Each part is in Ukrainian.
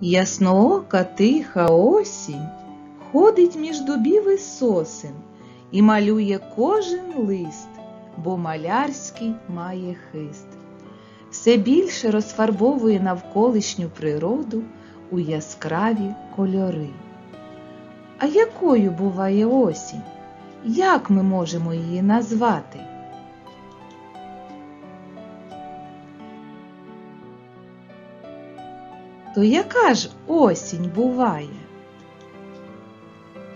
Ясноока тиха осінь ходить між дубів і сосен і малює кожен лист, бо малярський має хист. Все більше розфарбовує навколишню природу у яскраві кольори. А якою буває осінь? Як ми можемо її назвати? То яка ж осінь буває?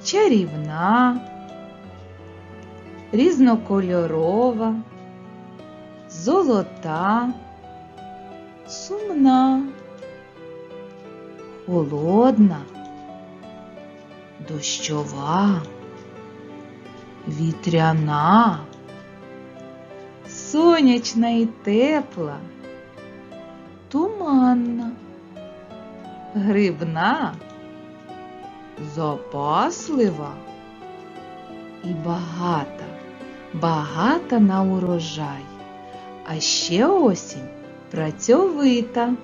Чарівна, різнокольорова, золота, сумна, холодна, дощова, вітряна, сонячна і тепла, туманна, грибна, запаслива і багата, багата на урожай, а ще осінь працьовита.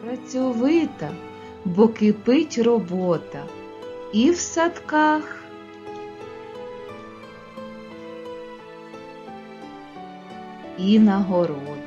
Працьовита, бо кипить робота і в садках, і на городі.